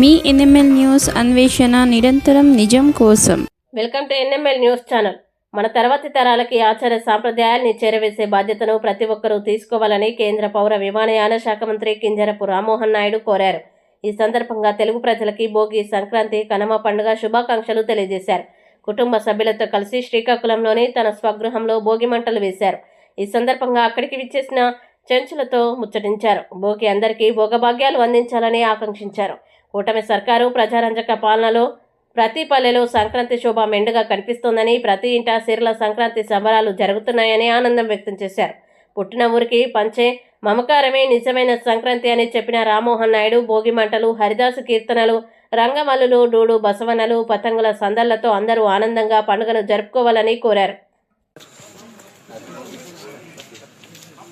మీ NML news అన్వేషణ నిరంతరం నిజం కోసం. Welcome to NML news channel. మన తర్వాతి తరాలకి ఆచార సాంప్రదాయాల్ని చేరవేసే బాధ్యతను ప్రతి ఒక్కరూ తీసుకోవాలని కేంద్ర పౌర విమానయాన శాఖ మంత్రి కింజరపు రామ్మోహన్ నాయుడు కోరారు. ఈ సందర్భంగా తెలుగు ప్రజలకి భోగి సంక్రాంతి కనుమ పండుగ శుభాకాంక్షలు తెలియజేశారు. కుటుంబ సభ్యులతో కలిసి శ్రీకాకుళంలోని తన స్వగృహంలో భోగి మంటలు వేశారు. ఈ సందర్భంగా అక్కడికి విచ్చేసిన చెంచులతో ముచ్చటించారు. భోగి అందరికీ భోగభాగ్యాలు అందించాలని ఆకాంక్షించారు. కూటమి సర్కారు ప్రజారంజక పాలనలో ప్రతి పల్లెలో సంక్రాంతి శోభ మెండుగా కనిపిస్తోందని ప్రతి ఇంటా సిర్ల సంక్రాంతి సంబరాలు జరుగుతున్నాయని ఆనందం వ్యక్తం చేశారు. పుట్టిన ఊరికి పంచే మమకారమే నిజమైన సంక్రాంతి అని చెప్పిన రామ్మోహన్ నాయుడు భోగి మంటలు హరిదాసు కీర్తనలు రంగమల్లులు డూడు బసవనలు పతంగుల సందళ్ళతో అందరూ ఆనందంగా పండుగను జరుపుకోవాలని కోరారు.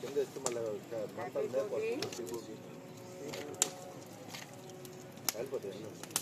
కింద వేస్తే మళ్ళీ మంటలు లేకపోతే వెళ్ళిపోతాయి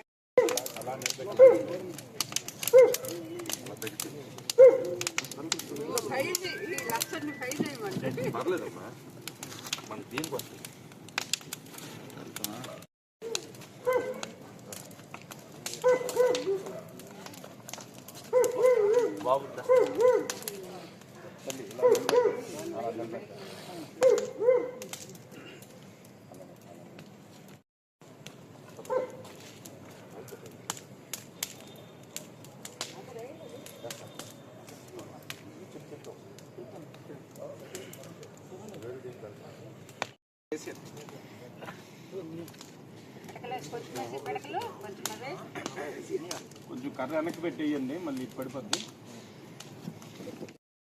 పర్లేదమ్మా మన దీనికి వస్తుంది బాగుందా కొంచెం కర్ర వెనక్కి పెట్టేయండి మళ్ళీ పడిపోద్ది.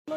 అలా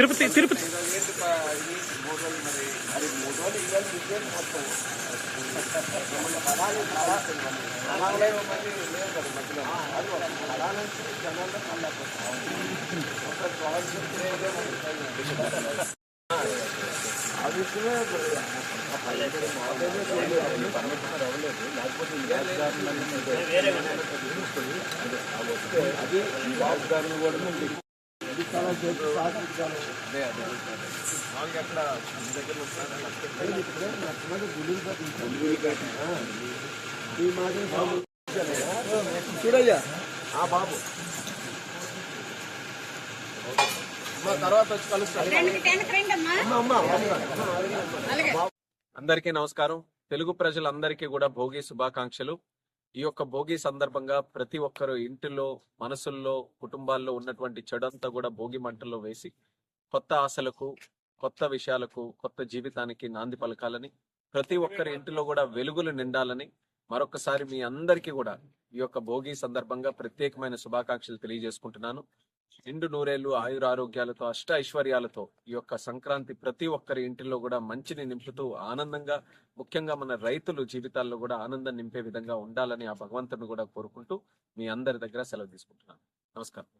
తిరుపతి తిరుపతి. అది వాగ్దానం కూడా చాలా చేతి సాధించాలి ఈ చూడయ్యా బాబు అందరికీ నమస్కారం. తెలుగు ప్రజలందరికీ కూడా భోగి శుభాకాంక్షలు. ఈ యొక్క భోగి సందర్భంగా ప్రతి ఒక్కరు ఇంటిలో మనసుల్లో కుటుంబాల్లో ఉన్నటువంటి చెడంతా కూడా భోగి మంటల్లో వేసి కొత్త ఆశలకు కొత్త విషయాలకు కొత్త జీవితానికి నాంది పలకాలని ప్రతి ఒక్కరి ఇంటిలో కూడా వెలుగులు నిండాలని మరొకసారి మీ అందరికీ కూడా ఈ యొక్క భోగి సందర్భంగా ప్రత్యేకమైన శుభాకాంక్షలు తెలియజేసుకుంటున్నాను. నిండు నూరేళ్ళు ఆయుర ఆరోగ్యాలతో అష్ట ఐశ్వర్యాలతో ఈ యొక్క సంక్రాంతి ప్రతి ఒక్కరి ఇంటిలో కూడా మంచిని నింపుతూ ఆనందంగా ముఖ్యంగా మన రైతులు జీవితాల్లో కూడా ఆనందం నింపే విధంగా ఉండాలని ఆ భగవంతుని కూడా కోరుకుంటూ మీ అందరి దగ్గర సెలవు తీసుకుంటున్నాను. నమస్కారం.